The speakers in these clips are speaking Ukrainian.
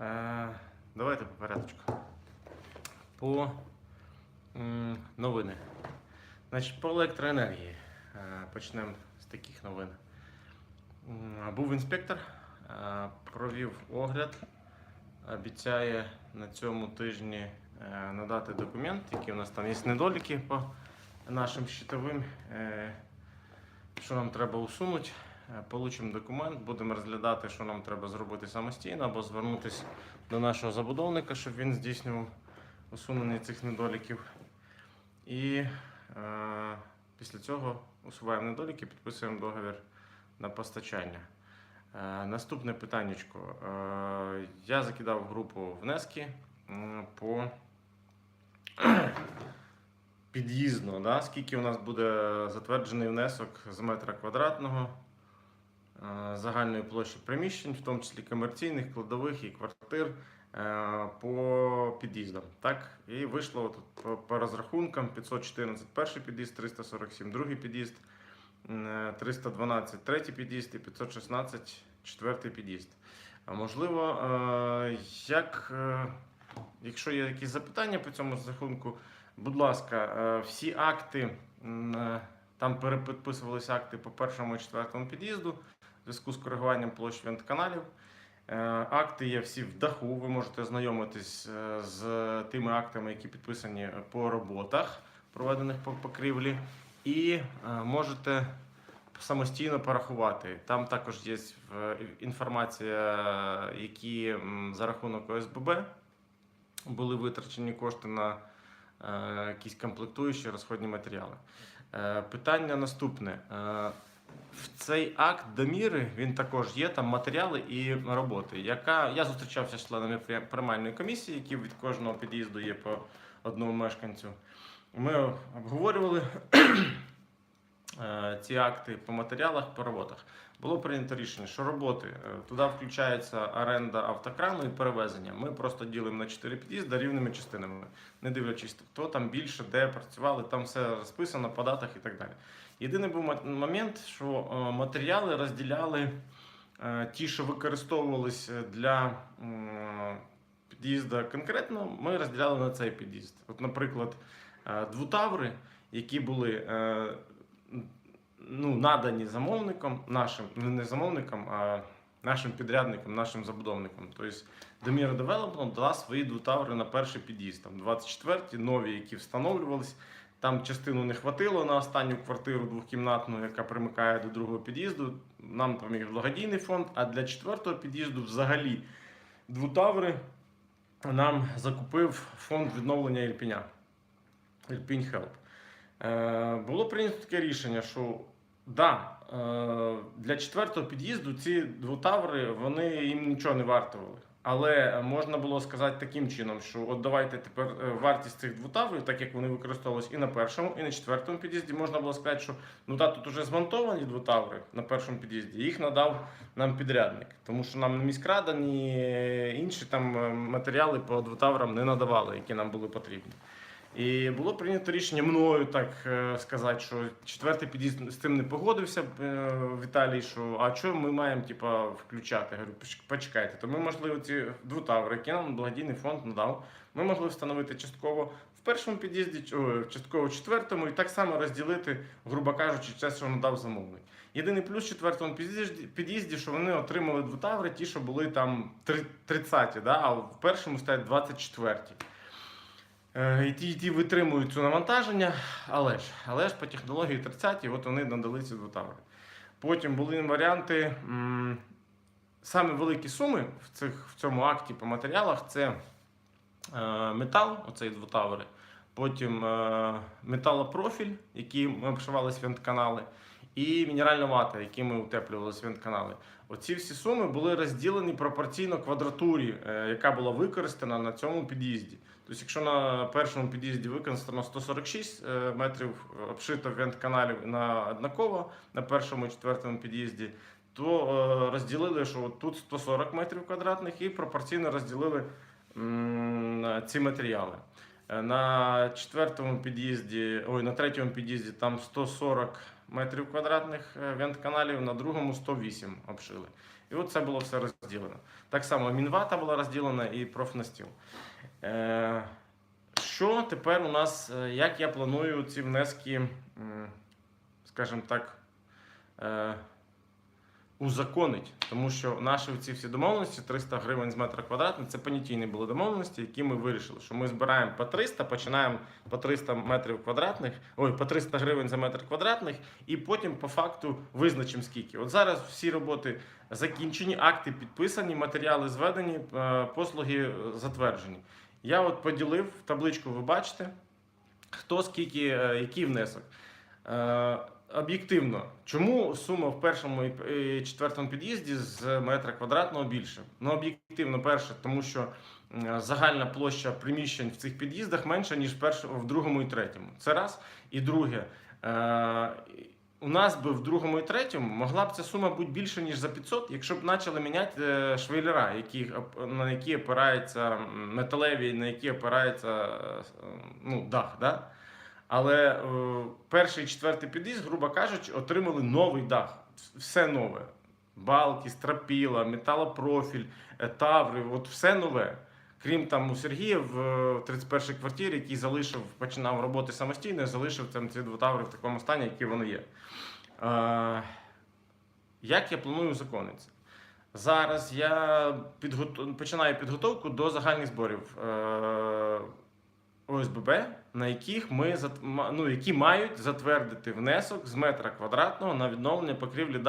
Е, давайте по порядочку. По новини. Значить, по електроенергії. Е, почнемо з таких новин. Був інспектор, е, провів огляд, обіцяє на цьому тижні надати документ, які у нас там є недоліки по нашим щитовим, що нам треба усунути. Е, Получимо документ, будемо розглядати, що нам треба зробити самостійно, або звернутися до нашого забудовника, щоб він здійснював усунення цих недоліків. І е, після цього усуваємо недоліки, підписуємо договір на постачання. Е, наступне питаннячко. Е, я закидав групу внески по під'їзно, да? скільки у нас буде затверджений внесок з метра квадратного е, загальної площі приміщень, в тому числі комерційних, кладових і квартир е, по під'їздам. Так? І вийшло тут по, розрахункам 514 перший під'їзд, 347 другий під'їзд, 312 третій під'їзд і 516 четвертий під'їзд. Можливо, е, як, е, якщо є якісь запитання по цьому рахунку, будь ласка, е, всі акти, е, там перепідписувалися акти по першому і четвертому під'їзду зв'язку з коригуванням площ вентканалів. Е, Акти є всі в даху. Ви можете ознайомитись е, з тими актами, які підписані по роботах, проведених по покрівлі, і е, можете самостійно порахувати. Там також є інформація, які за рахунок ОСББ були витрачені кошти на якісь комплектуючі розходні матеріали. Питання наступне. В цей акт доміри він також є там матеріали і роботи. Яка я зустрічався з членами при- приймальної комісії, які від кожного під'їзду є по одному мешканцю. Ми обговорювали е, ці акти по матеріалах, по роботах. Було прийнято рішення, що роботи е, туди включається оренда автокрану і перевезення. Ми просто ділимо на 4 під'їзди рівними частинами, не дивлячись, хто там більше, де працювали, там все розписано по датах і так далі. Єдиний був момент, що е, матеріали розділяли е, ті, що використовувалися для м, під'їзду конкретно, ми розділяли на цей під'їзд. От, наприклад, двутаври, які були ну, надані замовником, нашим, ну, не замовником, а нашим підрядником, нашим забудовником. Тобто Доміра Девелопмент дала свої двутаври на перший під'їзд. Там 24-ті, нові, які встановлювались. Там частину не хватило на останню квартиру двохкімнатну, яка примикає до другого під'їзду. Нам поміг благодійний фонд, а для четвертого під'їзду взагалі двутаври нам закупив фонд відновлення Ірпіня. Ірпінь Хелп. Е, було прийнято таке рішення, що да, е, для четвертого під'їзду ці двутаври вони їм нічого не вартували. Але можна було сказати таким чином, що от давайте тепер е, вартість цих двутаврів, так як вони використовувалися і на першому, і на четвертому під'їзді, можна було сказати, що ну та тут вже змонтовані двутаври на першому під'їзді, їх надав нам підрядник. Тому що нам ні міськрада, ні інші там е, матеріали по двутаврам не надавали, які нам були потрібні. І було прийнято рішення мною так е, сказати, що четвертий під'їзд з цим не погодився е, Віталій, що а що ми маємо типа, включати? Я говорю, почекайте, то ми, можливо, ці двутаври, які нам благодійний фонд надав, ми могли встановити частково в першому під'їзді, частково в четвертому, і так само розділити, грубо кажучи, те, що надав замовник. Єдиний плюс в четвертому під'їзді, під'їзді, що вони отримали двутаври, ті, що були там 30, да, а в першому стоять 24. Е, І ті, ті витримують цю навантаження, але ж, але ж по технології 30 от вони надали ці двутаври. Потім були варіанти. м, Саме великі суми в, цих, в цьому акті по матеріалах це е, метал, оцей двутаври, потім е, металопрофіль, який ми обшивали свинтканали, і мінеральна вата, якими утеплювали свинтканали. Оці всі суми були розділені пропорційно квадратурі, е, яка була використана на цьому під'їзді. Тобто, якщо на першому під'їзді використано 146 е, метрів обшито вентканалів на однаково на першому і четвертому під'їзді, то е, розділили, що тут 140 метрів квадратних і пропорційно розділили ці матеріали. Е, На четвертому під'їзді, ой, на третьому під'їзді там 140 метрів квадратних вентканалів, на другому 108 обшили. І от це було все розділено. Так само Мінвата була розділена і профнастіл. Е, що тепер у нас, е, як я планую ці внески, скажімо так, е, узаконить, тому що наші ці всі домовленості 300 гривень з метра квадратного це понятійні були домовленості, які ми вирішили, що ми збираємо по 300, починаємо по 300 метрів квадратних, ой, по 300 гривень за метр квадратних, і потім по факту визначимо скільки. От зараз всі роботи закінчені, акти підписані, матеріали зведені, послуги затверджені. Я от поділив табличку, ви бачите, хто скільки, е, який внесок. Е, Об'єктивно, чому сума в першому і четвертому під'їзді з метра квадратного більше? Ну, об'єктивно, перше, тому що загальна площа приміщень в цих під'їздах менша, ніж в другому і третьому. Це раз. І друге, е, у нас би в другому і третьому могла б ця сума бути більше, ніж за 500, якщо б почали міняти е, швейлера, які, на які опирається м, металеві, на які опирається е, ну, дах. Да? Але е, перший і четвертий під'їзд, грубо кажучи, отримали новий дах. Все нове. Балки, стропіла, металопрофіль, е, таври, от все нове. Крім там у Сергія в е, 31-й квартирі, який залишив, починав роботи самостійно, залишив там ці два таври в такому стані, які вони є. Е, як я планую законитися? Зараз я підготу... починаю підготовку до загальних зборів. Е, ОСББ, на яких ми зат- ну, які мають затвердити внесок з метра квадратного на відновлення покрівлі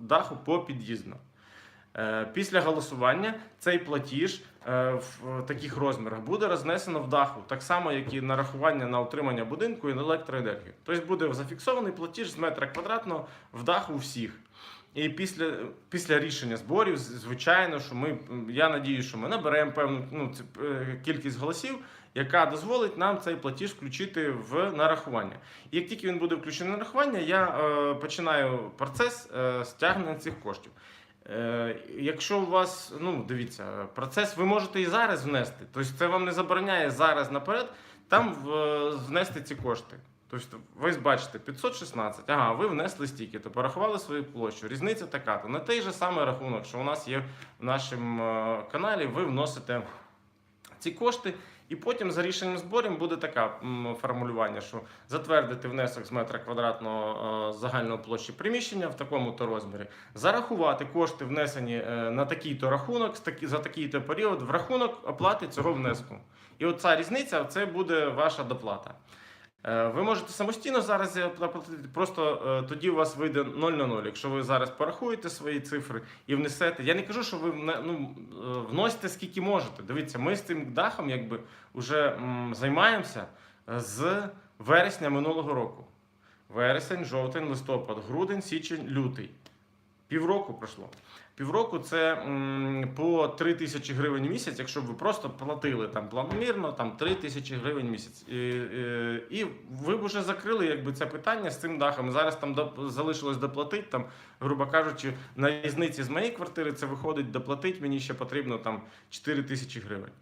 даху по під'їзду. Е, Після голосування цей платіж е, в таких розмірах буде рознесено в даху, так само, як і нарахування на утримання будинку і на електроенергію. Тобто буде зафіксований платіж з метра квадратного в даху всіх. І після, після рішення зборів, звичайно, що ми, я надію, що ми наберемо певну ну, е, кількість голосів, яка дозволить нам цей платіж включити в нарахування. І як тільки він буде включений в нарахування, я е, починаю процес е, стягнення цих коштів. Е, якщо у вас, ну дивіться, процес ви можете і зараз внести, тобто це вам не забороняє зараз наперед там в- внести ці кошти. Тобто ви бачите 516, ага, ви внесли стільки, то порахували свою площу. Різниця така. То на той же самий рахунок, що у нас є в нашому е, каналі, ви вносите ці кошти. І потім за рішенням зборів буде таке формулювання, що затвердити внесок з метра квадратного загального загальної площі приміщення в такому-то розмірі, зарахувати кошти, внесені е, на такий-то рахунок за такий-то період в рахунок оплати цього внеску. І оця різниця це буде ваша доплата. Е, Ви можете самостійно зараз заплатити, просто е, тоді у вас вийде 0 на 0. Якщо ви зараз порахуєте свої цифри і внесете. Я не кажу, що ви ну, е, вносите скільки можете. Дивіться, ми з цим дахом якби вже займаємося е, з вересня минулого року. Вересень, жовтень, листопад, грудень, січень, лютий. Півроку пройшло. Півроку це по 3 тисячі гривень в місяць, якщо б ви просто платили там планомірно, там 3 тисячі гривень в місяць. І, і, і ви б вже закрили якби, це питання з цим дахом. Зараз там доп- залишилось доплатити, там, грубо кажучи, на різниці з моєї квартири це виходить доплатити, мені ще потрібно там 4 тисячі гривень.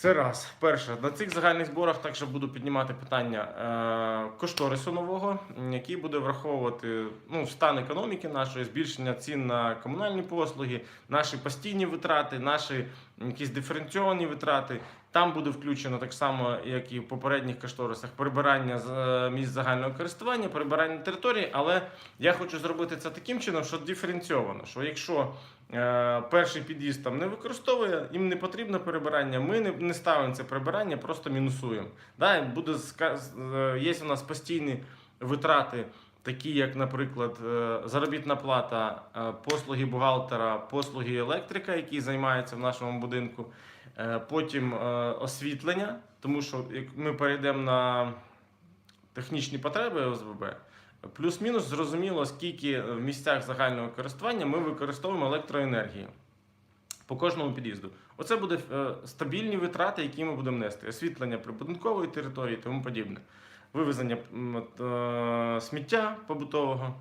Це раз. Перше, на цих загальних зборах також буду піднімати питання е, кошторису нового, який буде враховувати ну, стан економіки нашої, збільшення цін на комунальні послуги, наші постійні витрати, наші якісь диференційовані витрати. Там буде включено так само, як і в попередніх кошторисах, прибирання з е, місць загального користування, прибирання території. Але я хочу зробити це таким чином, що диференційовано. Що якщо е, перший під'їзд там не використовує, їм не потрібно перебирання. Ми не, не ставимо це прибирання, просто мінусуємо. Да, буде е, є у нас постійні витрати. Такі, як, наприклад, е, заробітна плата, послуги бухгалтера, послуги електрика, які займаються в нашому будинку, потім е, освітлення, тому що як ми перейдемо на технічні потреби ОСББ, плюс-мінус зрозуміло, скільки в місцях загального користування ми використовуємо електроенергії по кожному під'їзду. Оце буде е, стабільні витрати, які ми будемо нести. Освітлення прибудинкової території тому подібне. Вивезення е, сміття побутового.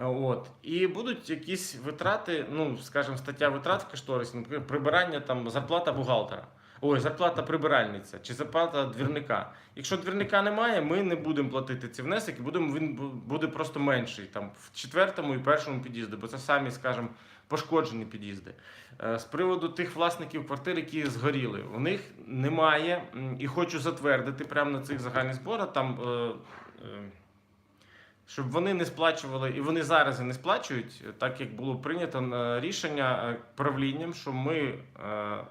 Е, От. І будуть якісь витрати, ну, скажімо, стаття витрат в кошторисі, наприклад, прибирання там, зарплата бухгалтера. Ой, зарплата прибиральниця чи зарплата двірника. Якщо двірника немає, ми не будемо платити ці внески, будемо він буде просто менший там в четвертому і першому під'їзді, бо це самі, скажімо, пошкоджені під'їзди. Е, З приводу тих власників квартир, які згоріли, у них немає, і хочу затвердити прямо на цих загальних зборах там. Е, е, Щоб вони не сплачували, і вони зараз і не сплачують, так як було прийнято е, рішення е, правлінням, що ми е,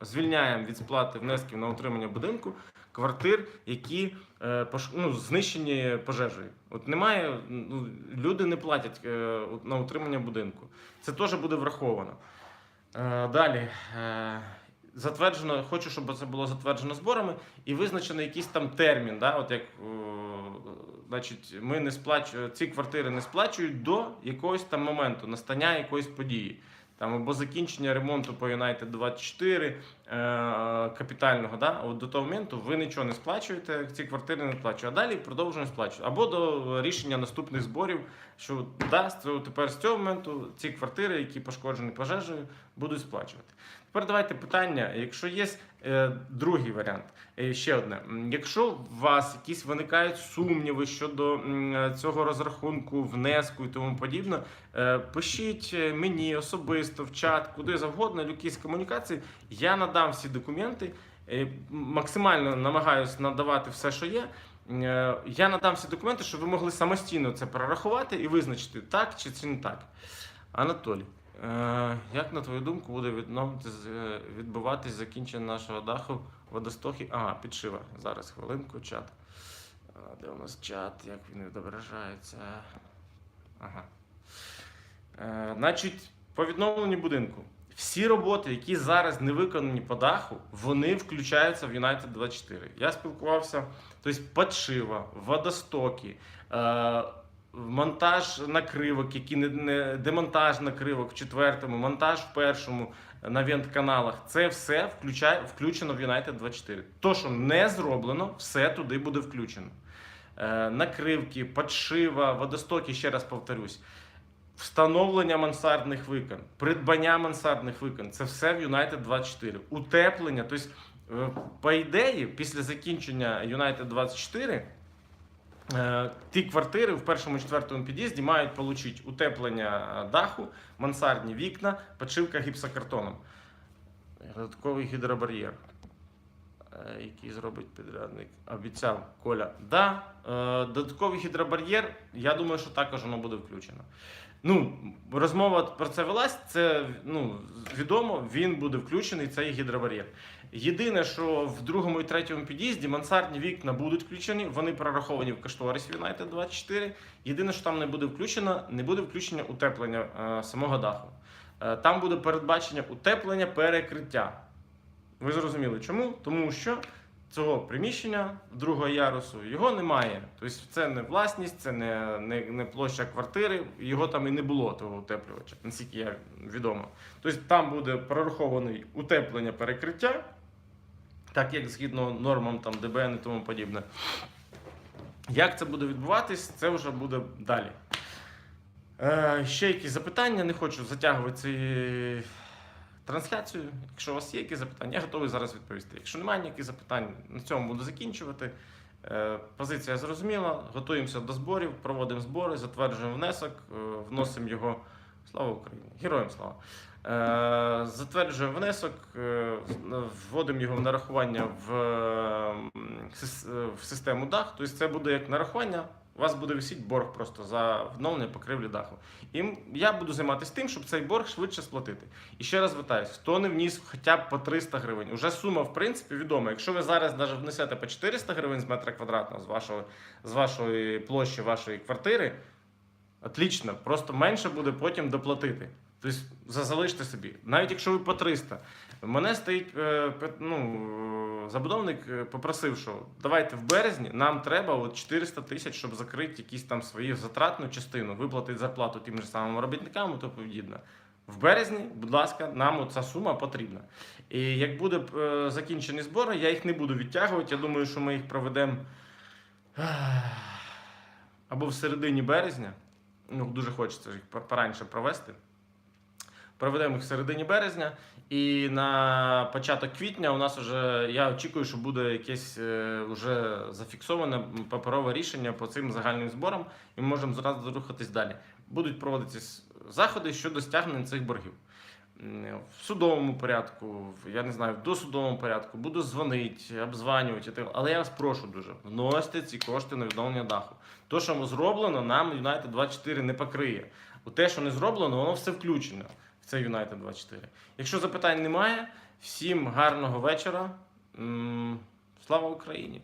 звільняємо від сплати внесків на утримання будинку квартир, які е, ну, знищені пожежею. От немає, ну, люди не платять е, на утримання будинку. Це теж буде враховано. Е, Далі. е, Затверджено, хочу, щоб це було затверджено зборами і визначений якийсь там термін. Да? От як значить, ми не сплачуємо, ці квартири не сплачують до якогось там моменту, настання якоїсь події. Там або закінчення ремонту по United 24 е, капітального, да? От до того моменту ви нічого не сплачуєте, ці квартири не сплачують, а далі продовжуємо сплачувати. Або до рішення наступних зборів, що да, тепер з цього моменту ці квартири, які пошкоджені пожежею, будуть сплачувати. Тепер давайте питання. Якщо є другий варіант, е, ще одне. Якщо у вас якісь виникають сумніви щодо е, цього розрахунку, внеску і тому подібне, е, пишіть е, мені особисто в чат, куди завгодно, якісь комунікації. Я надам всі документи. е, Максимально намагаюся надавати все, що є. Е, Я надам всі документи, щоб ви могли самостійно це прорахувати і визначити, так чи це не так. Анатолій. Е, Як на твою думку буде е, відбуватись закінчення нашого даху водостохи? Ага, підшива. Зараз хвилинку, чат. Де у нас чат? Як він відображається? Ага. Е, Значить, по відновленню будинку. Всі роботи, які зараз не виконані по даху, вони включаються в United 24. Я спілкувався, тобто підшива, водостоки, е, монтаж накривок, які не, не демонтаж накривок в четвертому, монтаж в першому е, на вент-каналах. Це все включає, включено в United 24. То, що не зроблено, все туди буде включено. Е, накривки, підшива, водостоки, ще раз повторюсь. Встановлення мансардних вікон, придбання мансардних вікон це все в United 24. Утеплення. Тобто, е, по ідеї, після закінчення United 24 е, ті квартири в першому четвертому під'їзді мають отримати утеплення е, даху, мансардні вікна, почивка гіпсокартоном, додатковий гідробар'єр. е, Який зробить підрядник, обіцяв Коля. Да, е, додатковий гідробар'єр, я думаю, що також воно буде включено. Ну, розмова про це велась, це ну, відомо, він буде включений, цей гідробар'єр. Єдине, що в другому і третьому під'їзді мансардні вікна будуть включені, вони прораховані в кошторисі United 24. Єдине, що там не буде включено, не буде включення утеплення е, самого даху. Е, там буде передбачення утеплення перекриття. Ви зрозуміли чому? Тому що цього приміщення другого ярусу його немає. Тобто це не власність, це не, не, не площа квартири, його там і не було того утеплювача, наскільки я відомо. Тобто там буде прорахований утеплення перекриття, так як згідно нормам там ДБН і тому подібне. Як це буде відбуватись, це вже буде далі. Е, ще якісь запитання, не хочу затягувати ці трансляцію. Якщо у вас є якісь запитання, я готовий зараз відповісти. Якщо немає ніяких запитань, на цьому буду закінчувати. Е, Позиція зрозуміла. Готуємося до зборів, проводимо збори, затверджуємо внесок, е, вносимо його. Слава Україні! Героям слава! Е, Затверджуємо внесок, вводимо його в нарахування в систему дах. Тобто це буде як нарахування. У вас буде висіти борг просто за вновлення покривлі даху. І я буду займатися тим, щоб цей борг швидше сплатити. І ще раз витаюсь, хто не вніс хоча б по 300 гривень, уже сума в принципі відома. Якщо ви зараз навіть внесете по 400 гривень з метра квадратного з вашої, з вашої площі вашої квартири, отлично, просто менше буде потім доплатити. Тобто залиште собі. Навіть якщо ви по 300. Мене стоїть е, ну, е, забудовник е, попросив, що давайте в березні нам треба от 400 тисяч, щоб закрити якісь там свої затратну частину, виплатити зарплату тим же самим робітникам тому подібне. В березні, будь ласка, нам ця сума потрібна. І як буде закінчені збори, я їх не буду відтягувати. Я думаю, що ми їх проведемо або в середині березня. Ну, дуже хочеться їх пор- пораньше провести. Проведемо їх в середині березня. І на початок квітня у нас вже я очікую, що буде якесь е, вже зафіксоване паперове рішення по цим загальним зборам, і ми можемо зразу рухатись далі. Будуть проводитись заходи щодо стягнення цих боргів. В судовому порядку, я не знаю, в досудовому порядку, буду дзвонити, обзванювати. Але я вас прошу дуже, вносьте ці кошти на відновлення даху. То, що зроблено, нам United 24 не покриє. У те, що не зроблено, воно все включено в Юнайтед United 24. Якщо запитань немає, всім гарного вечора. Слава Україні!